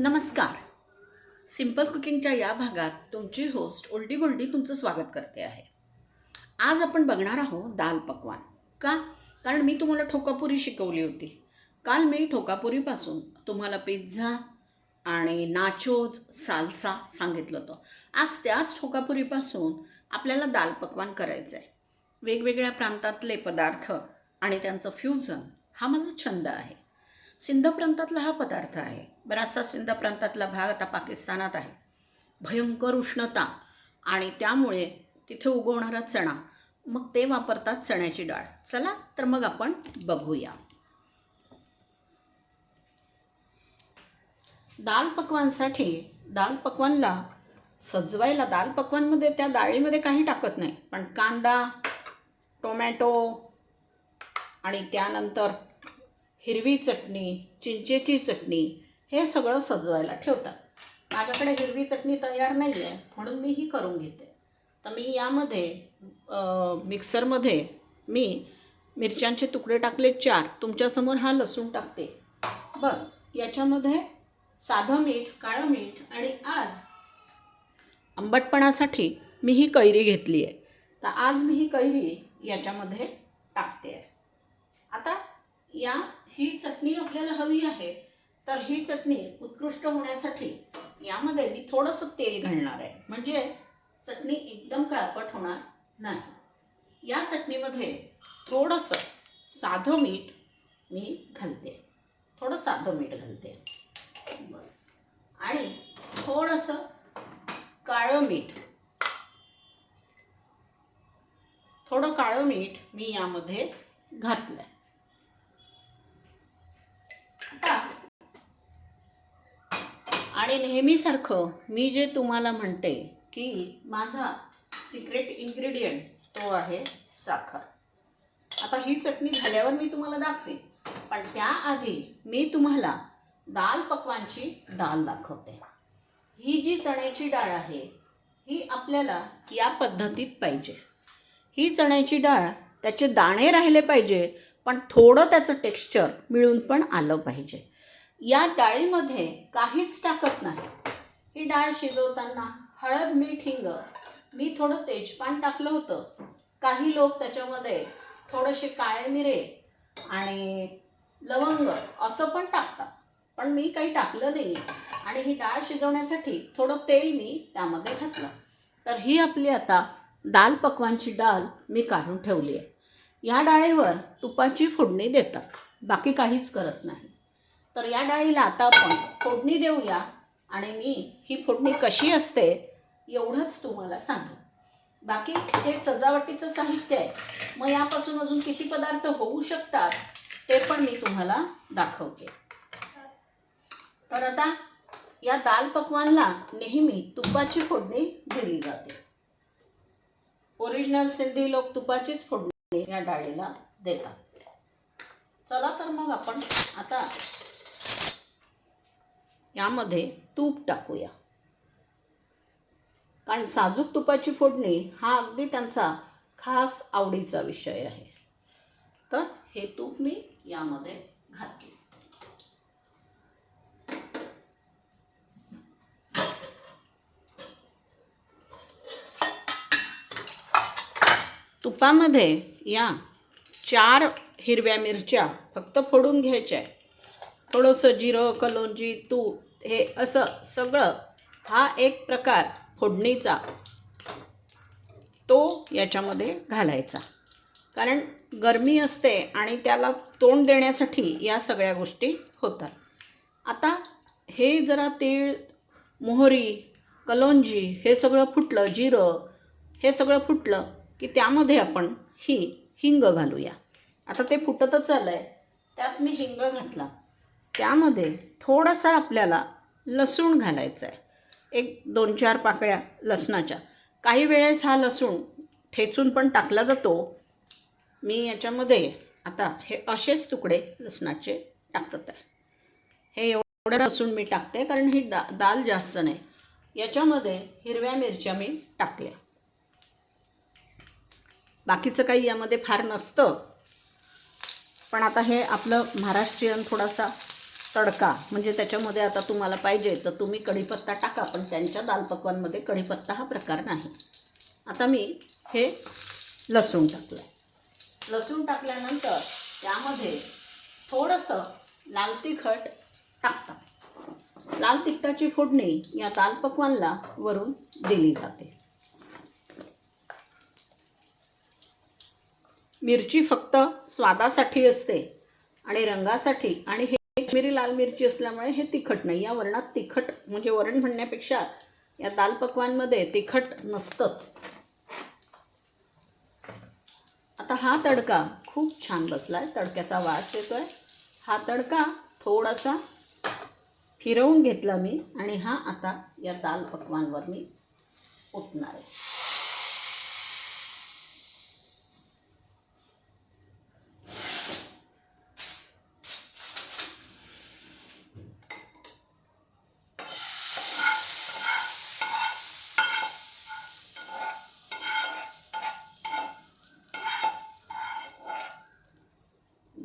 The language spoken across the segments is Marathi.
नमस्कार. सिंपल कुकिंगच्या या भागात तुमची होस्ट ओल्डी गोल्डी तुमचं स्वागत करते आहे. आज आपण बघणार आहोत दाल पकवान. का? कारण मी तुम्हाला ठोकापुरी शिकवली होती. काल मी ठोकापुरीपासून तुम्हाला पिझ्झा आणि नाचोज सालसा सांगितलं होतं. आज त्याच ठोकापुरीपासून आपल्याला दाल पकवान करायचं आहे वेगवेगळ्या प्रांतातले पदार्थ आणि त्यांचं फ्युजन हा माझा छंद आहे. सिंध प्रांतातला हा पदार्थ आहे. बराचसा सिंध प्रांतातला भाग आता पाकिस्तानात आहे. भयंकर उष्णता आणि त्यामुळे तिथे उगवणारा चणा मग ते वापरतात चण्याची डाळ. चला तर मग आपण बघूया. दाल पकवानसाठी दाल पकवानला सजवायला दाल पकवानमध्ये त्या डाळीमध्ये काही टाकत नाही. पण कांदा टोमॅटो आणि त्यानंतर हिरवी चटणी चिंचेची चटणी हे सगळं सजवायला ठेवतात. माझ्याकडे हिरवी चटणी तयार नाही आहे म्हणून मी ही करून घेते. तर मी यामध्ये मिक्सरमध्ये मी मिरच्यांचे तुकडे टाकले चार. तुमच्यासमोर हा लसूण टाकते. बस याच्यामध्ये साधं मीठ काळं मीठ आणि आज आंबटपणासाठी मी ही कैरी घेतली आहे. तर आज मी ही कैरी याच्यामध्ये टाकते आहे. आता या ही चटणी आपल्याला हवी आहे तर ही चटणी उत्कृष्ट होण्यासाठी यामध्ये मी थोडंसं तेल घालणार आहे. म्हणजे चटणी एकदम काळपट होणार नाही. या चटणीमध्ये थोडंसं साधं मीठ मी घालते. थोडं साधं मीठ घालते. बस. आणि थोडंसं काळं मीठ. थोडं काळं मीठ मी यामध्ये घातलं आहे नेहमीसारखं मी जे तुम्हाला म्हणते की माझा सिक्रेट इन्ग्रेडियंट तो आहे साखर. आता ही चटणी झाल्यावर मी तुम्हाला दाखवेन. पण त्याआधी मी तुम्हाला दाल पकवानची डाळ दाखवते. ही जी चण्याची डाळ आहे ही आपल्याला या पद्धतीत पाहिजे. ही चण्याची डाळ त्याचे दाणे राहिले पाहिजे पण थोडं त्याचं टेक्स्चर मिळून पण आलं पाहिजे. या डाळीमध्ये काहीच टाकत नाही. ही डाळ शिजवताना हळद मीठ हिंग मी थोडं तेजपान टाकलं होतं. काही लोक त्याच्यामध्ये थोडेसे काळे मिरे आणि लवंग असं पण टाकतात पण मी काही टाकलं नाही आणि ही डाळ शिजवण्यासाठी थोडं तेल मी त्यामध्ये घातलं. तर ही आपली आता दाल पकवानची डाळ मी काढून ठेवली आहे. या डाळीवर तुपाची फोडणी देतात बाकी काहीच करत नाही. तर या डाळीला आता आपण फोडणी देऊया. आणि मी ही फोडणी कशी असते एवढंच तुम्हाला सांगेन. बाकी हे सजावटीचं साहित्य आहे. मग यापासून अजून किती पदार्थ होऊ शकतात ते पण मी तुम्हाला दाखवते. तर आता या दाल पकवानला नेहमी तुपाची फोडणी दिली जाते. ओरिजिनल सिंधी लोक तुपाचीच फोडणी या डाळीला देतात. चला तर मग आपण आता यामध्ये तूप टाकूया. कारण साजूक तुपाची फोडणी हा अगदी त्यांचा खास आवडीचा विषय आहे. तर हे तूप मी यामध्ये घातले. तुपामध्ये या चार हिरव्या मिरच्या फक्त फोडून घ्यायच्या आहे थोडंसं जिरं कलोंजी तूप हे असं सगळं हा एक प्रकार फोडणीचा तो याच्यामध्ये घालायचा. कारण गरमी असते आणि त्याला तोंड देण्यासाठी या सगळ्या गोष्टी होतात. आता हे जरा तीळ मोहरी कलोंजी हे सगळं फुटलं जिरं हे सगळं फुटलं की त्यामध्ये आपण ही हिंग घालूया. आता ते फुटतच आलं आहे त्यात मी हिंग घातला. त्यामध्ये थोडासा आपल्याला लसूण घालायचा आहे एक दोन चार पाकळ्या लसणाच्या. काही वेळेस हा लसूण ठेचून पण टाकला जातो. मी याच्यामध्ये आता हे असेच तुकडे लसणाचे टाकत आहे हे एवढं लसूण मी टाकते कारण ही दा दाल जास्त नाही. याच्यामध्ये हिरव्या मिरच्या मी टाकल्या. बाकीचं काही यामध्ये फार नसतं. पण आता हे आपलं महाराष्ट्रीयन थोडासा तडका. म्हणजे त्याच्यामध्ये आता तुम्हाला पाहिजे तर तुम्ही कढीपत्ता टाका पण त्यांच्या दाल पकवानमध्ये कढीपत्ता हा प्रकार नाही. आता मी हे लसूण टाकलं लसूण टाकल्यानंतर त्यामध्ये थोडंसं लाल तिखट टाकतात लाल तिखटाची फोडणी या दाल पकवानला वरून दिली जाते. मिरची फक्त स्वादासाठी असते आणि रंगासाठी आणि हे मिरी लाल मिरची असल्यामुळे हे तिखट नाही. या वरणात तिखट म्हणजे वरण म्हणण्यापेक्षा या दाल पकवानमध्ये तिखट नसतंच. आता हा तडका खूप छान बसला आहे तडक्याचा वास येतोय. हा तडका थोडासा फिरवून घेतला मी आणि हा आता या दाल पकवानवर मी ओतणार आहे.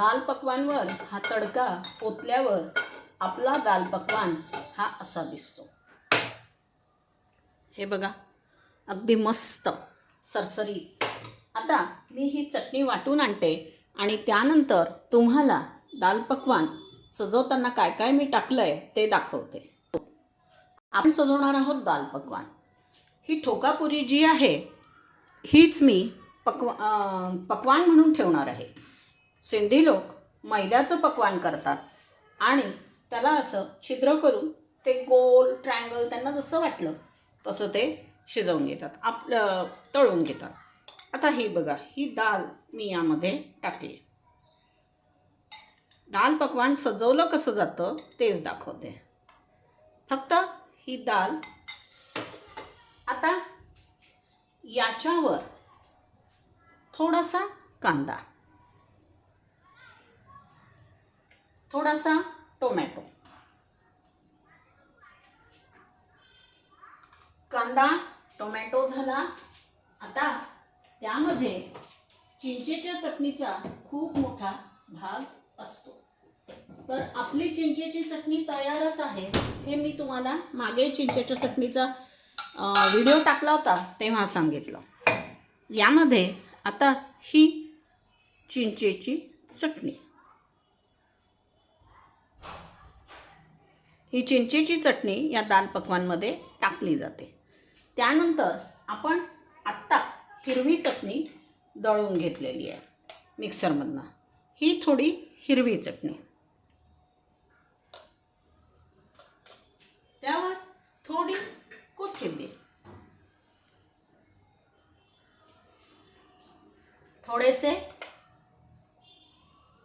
दाल पकवानवर हा तडका ओतल्यावर आपला दाल पकवान हा असा दिसतो. हे बघा अगदी मस्त सरसरी आता मी ही चटणी वाटून आणते आणि त्यानंतर तुम्हाला दाल पकवान सजवताना काय काय मी टाकलं आहे ते दाखवते. आपण सजवणार आहोत दाल पकवान. ही ठोकापुरी जी आहे हीच मी पकवा पकवान म्हणून ठेवणार आहे. सिंधी लोक मैद्याचं पकवान करतात. आणि त्याला असं छिद्र करून ते गोल ट्रँगल त्यांना जसं वाटलं तसं ते शिजवून घेतात. आपलं तळून घेतात. आता ही बघा ही दाल मी यामध्ये टाकली. दाल पकवान सजवलं कसं जातं तेच दाखवते. फक्त ही दाल आता याच्यावर थोडासा कांदा. थोडासा टोमॅटो. कांदा टोमॅटो झाला. आता त्यामध्ये चिंचेच्या चटणीचा खूप मोठा भाग असतो. तर आपली चिंचेची चटणी तयारच आहे हे मी तुम्हाला मागे चिंचेच्या चटणीचा व्हिडिओ टाकला होता तेव्हा सांगितलं. यामध्ये आता ही चिंचेची चटणी. ही चिंचेची चटणी या दाल पकवानमध्ये टाकली जाते. त्यानंतर आपण आत्ता हिरवी चटणी दळून घेतलेली आहे मिक्सरमधनं. ही थोडी हिरवी चटणी. त्यावर थोडी कोथिंबीर. थोडेसे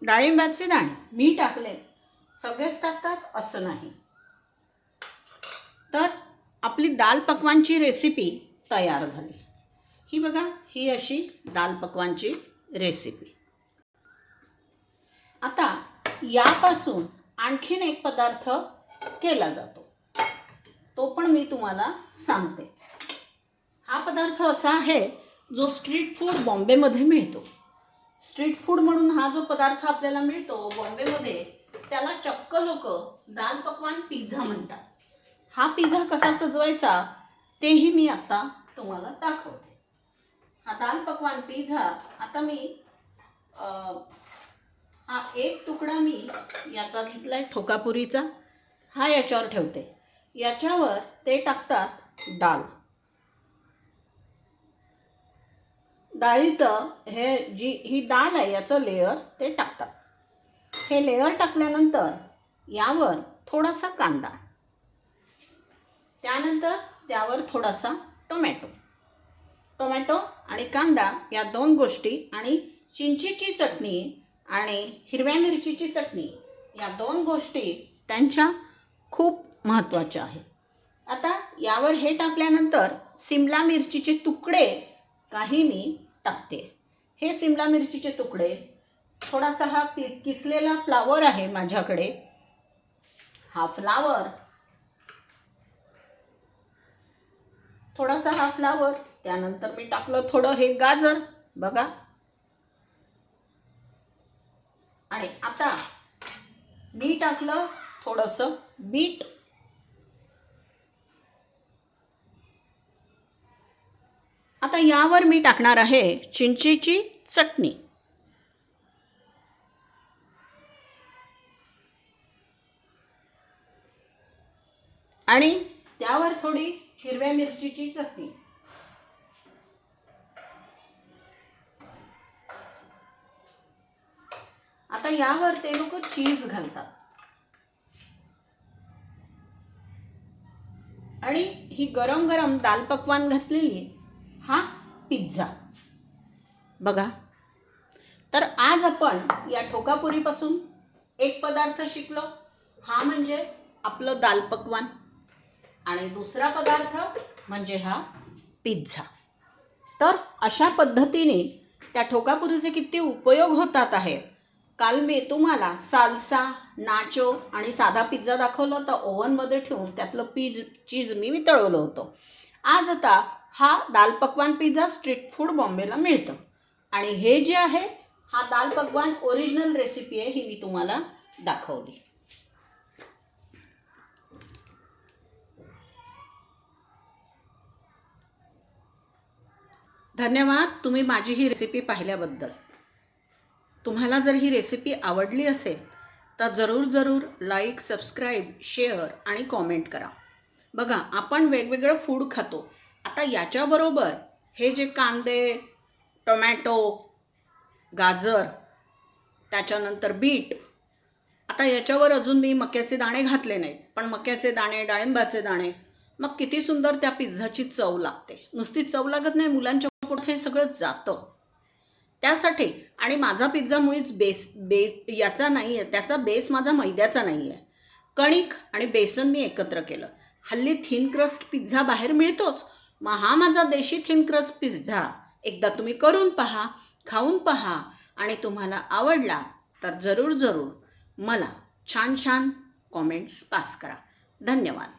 डाळिंबाचे दाणे. मी टाकले सगळेच टाकतात असं नाही. तर आपली दाल पकवानची रेसिपी तयार झाली. ही बघा ही अशी दाल पकवानची रेसिपी आता यापासून आणखीन एक पदार्थ केला जातो. तो पण मी तुम्हाला सांगते. हा पदार्थ असा आहे जो स्ट्रीट फूड बॉम्बेमध्ये मिळतो. स्ट्रीट फूड म्हणून हा जो पदार्थ आपल्याला मिळतो बॉम्बेमध्ये त्याला चक्क लोक दाल पकवान पिझ्झा म्हणतात. हा पिझ्झा कसा सजवायचा तेही मी आता तुम्हाला दाखवते. हा दाल पकवान पिझ्झा आता मी अं, हा एक तुकडा मी याचा घेतलाय ठोकापुरीचा. हा याच्यावर ठेवते. याच्यावर ते टाकतात डाळ. डाळीचं हे जी ही डाळ आहे याचं लेअर ते टाकतात. हे लेअर टाकल्यानंतर यावर थोडासा कांदा. त्यानंतर त्यावर थोडासा टोमॅटो. टोमॅटो आणि कांदा या दोन गोष्टी आणि चिंचेची चटणी आणि हिरव्या मिरचीची चटणी या दोन गोष्टी त्यांच्या खूप महत्त्वाच्या आहेत. आता यावर हे टाकल्यानंतर सिमला मिरचीचे तुकडे काही मी टाकते. हे सिमला मिरचीचे तुकडे थोडासा हा कि किसलेला फ्लावर आहे माझ्याकडे. हा फ्लावर थोडासा हा फ्लावर त्यानंतर मी टाकलं थोडं हे गाजर बघा. आणि आता मी टाकलं थोडंसं बीट आता यावर मी टाकणार आहे चिंचेची चटणी. आणि त्यावर थोडी हिरव्या मिरचीची चटणी. आता यावर ते लोक चीज घालतात. आणि ही गरम गरम दाल पकवान घातलेली हा पिझ्झा. बघा. तर आज आपण या ठोकापुरीपासून एक पदार्थ शिकलो. हा म्हणजे आपलं दाल पकवान. आणि दुसरा पदार्थ म्हणजे हा पिझ्झा. तर अशा पद्धतीने त्या ठोकापुरीचे किती उपयोग होतात आहेत. काल मी तुम्हाला सालसा नाचो आणि साधा पिझ्झा दाखवला होता. ओव्हनमध्ये ठेवून त्यातलं पीज चीज मी वितळवलं होतं. आज आता हा दाल पकवान पिझ्झा स्ट्रीट फूड बॉम्बेला मिळतं. आणि हे जे आहे हा दाल पकवान ओरिजिनल रेसिपी आहे ही मी तुम्हाला दाखवली. धन्यवाद तुम्ही माझी ही रेसिपी पाहिल्याबद्दल. तुम्हाला जर ही रेसिपी आवडली असेल तर जरूर जरूर लाईक सबस्क्राईब शेअर आणि कॉमेंट करा. बघा आपण वेगवेगळं फूड खातो. आता याच्याबरोबर हे जे कांदे टोमॅटो गाजर त्याच्यानंतर बीट आता याच्यावर अजून मी मक्याचे दाणे घातले नाहीत पण मक्याचे दाणे डाळिंबाचे दाणे मग किती सुंदर त्या पिझ्झाची चव लागते. नुसती चव लागत नाही मुलांच्या कुठे सगळं जातं. त्यासाठी आणि माझा पिझ्झा मुळीच बेस बेस याचा नाही आहे त्याचा बेस माझा मैद्याचा नाही आहे कणिक आणि बेसन मी एकत्र केलं. हल्ली थिन क्रस्ट पिझ्झा बाहेर मिळतोच. मग हा माझा देशी थिन क्रस्ट पिझ्झा एकदा तुम्ही करून पहा खाऊन पहा आणि तुम्हाला आवडला तर जरूर जरूर मला छान छान कॉमेंट्स पास करा. धन्यवाद.